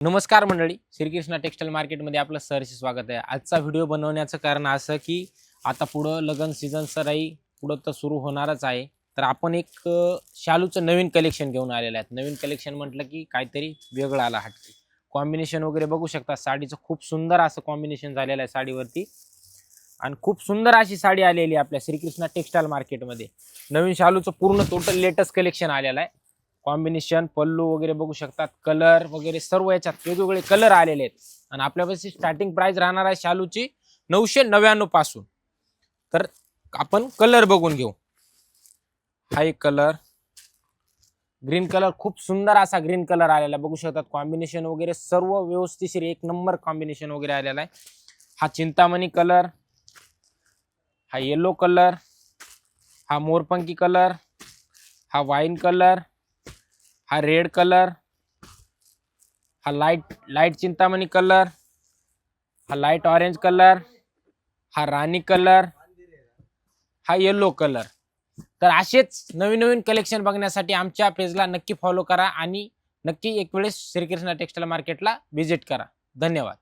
नमस्कार मंडळी श्रीकृष्णा टेक्स्टाईल मार्केटमध्ये आपलं सरचे स्वागत आहे. आजचा व्हिडिओ बनवण्याचं कारण असं की आता पुढं लग्न सीझन सराई पुढं तर सुरू होणारच आहे. तर आपण एक शालूचं नवीन कलेक्शन घेऊन आलेलं आहे नवीन कलेक्शन म्हटलं की काहीतरी वेगळं आला हटके. कॉम्बिनेशन वगैरे बघू शकता साडीचं खूप सुंदर असं कॉम्बिनेशन झालेलं आहे साडीवरती. आणि खूप सुंदर अशी साडी आलेली आहे आपल्या श्रीकृष्णा टेक्स्टाईल मार्केटमध्ये. नवीन शालूचं पूर्ण टोटल लेटेस्ट कलेक्शन आलेलं आहे. कॉम्बिनेशन पल्लू वगैरे बघू शकतात. कलर वगैरे सर्व याच्यात वेगवेगळे कलर आलेले आहेत. आणि आपल्यापाशी स्टार्टिंग प्राइस राहणार आहे शालूची नऊशे नव्याण्णवपासून. तर आपण कलर बघून घेऊ. हा एक कलर ग्रीन कलर खूप सुंदर असा ग्रीन कलर आलेला आहे. बघू शकतात कॉम्बिनेशन वगैरे सर्व व्यवस्थिशीर एक नंबर कॉम्बिनेशन वगैरे आलेला आहे. हा चिंतामणी कलर हा येलो कलर हा मोरपंकी कलर हा वाईन कलर हा रेड कलर हा लाइट लाइट चिंतामणी कलर हा लाइट ऑरेंज कलर हा राणी कलर हा येलो कलर. तर असेच नवीन नवीन कलेक्शन बघण्यासाठी आमच्या पेजला नक्की फॉलो करा आणि नक्की एक वेळेस श्रीकृष्ण टेक्स्टाईल मार्केटला व्हिजिट करा. धन्यवाद.